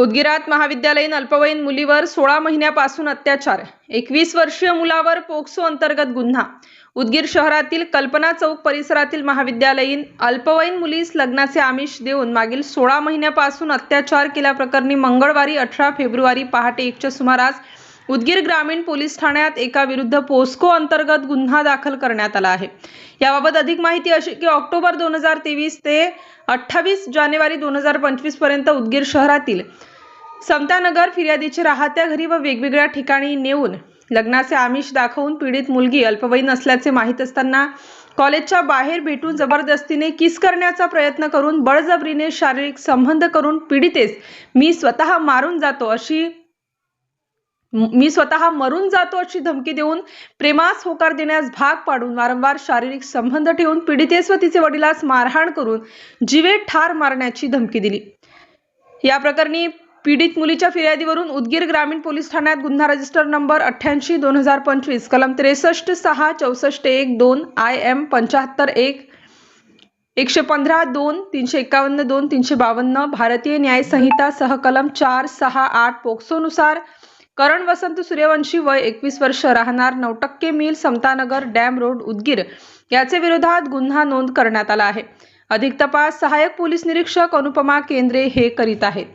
उदगीरात महाविद्यालयीन अल्पवयीन मुलीवर सोळा महिन्यापासून अत्याचार. एकवीस वर्षीय मुलावर पोक्सो अंतर्गत गुन्हा. उदगीर शहरातील कल्पना चौक परिसरातील महाविद्यालयीन अल्पवयीन मुलीस लग्नाचे आमिष देऊन मागील सोळा महिन्यापासून अत्याचार केल्याप्रकरणी मंगळवारी अठरा फेब्रुवारी पहाटे एकच्या सुमारास उदगीर ग्रामीण पोलीस ठाण्यात एका विरुद्ध पोस्को अंतर्गत गुन्हा दाखल करण्यात आला आहे. याबाबत अधिक माहिती अशी की ऑक्टोबर दोन हजार तेवीस ते अठ्ठावीस जानेवारी दोन हजार पंचवीसपर्यंत उदगीर शहरातील समतानगर फिर्यादीचे राहत्या घरी व वेगवेगळ्या ठिकाणी नेऊन लग्नाचे आमिष दाखवून पीडित मुलगी अल्पवयीन असल्याचे माहीत असताना कॉलेजच्या बाहेर भेटून जबरदस्तीने किस करण्याचा प्रयत्न करून बळजबरीने शारीरिक संबंध करून पीडितेस मी स्वतः मारून जातो अशी मी स्वतः मरून जातो अशी धमकी देऊन प्रेमास होकार देण्यास भाग पाडून वारंवार शारीरिक संबंध ठेवून पीडितेस व तिचे वडिलास मारहाण करून जीवे ठार मारण्याची धमकी दिली. या प्रकरणी पीडित मुलीच्या फिर्यादीवरून उदगीर ग्रामीण पोलीस ठाण्यात गुन्हा रजिस्टर नंबर अठ्ठ्याऐंशी दोन हजार पंचवीस कलम त्रेसष्ट सहा चौसष्ट एक दोन आय एम पंच्याहत्तर एक एकशे पंधरा दोन तीनशे एकावन्न दोन तीनशे बावन्न भारतीय न्याय संहिता चार सहा आठ पोक्सोनुसार करण वसंत सूर्यवंशी वय एकवीस वर्ष राहणार नऊ टक्के mill Samtanagar dam road Udgir. याचे विरोधात गुन्हा नोंद करण्यात आला आहे. अधिक तपास सहाय्यक पोलीस निरीक्षक अनुपमा केंद्रे हे करीत आहेत.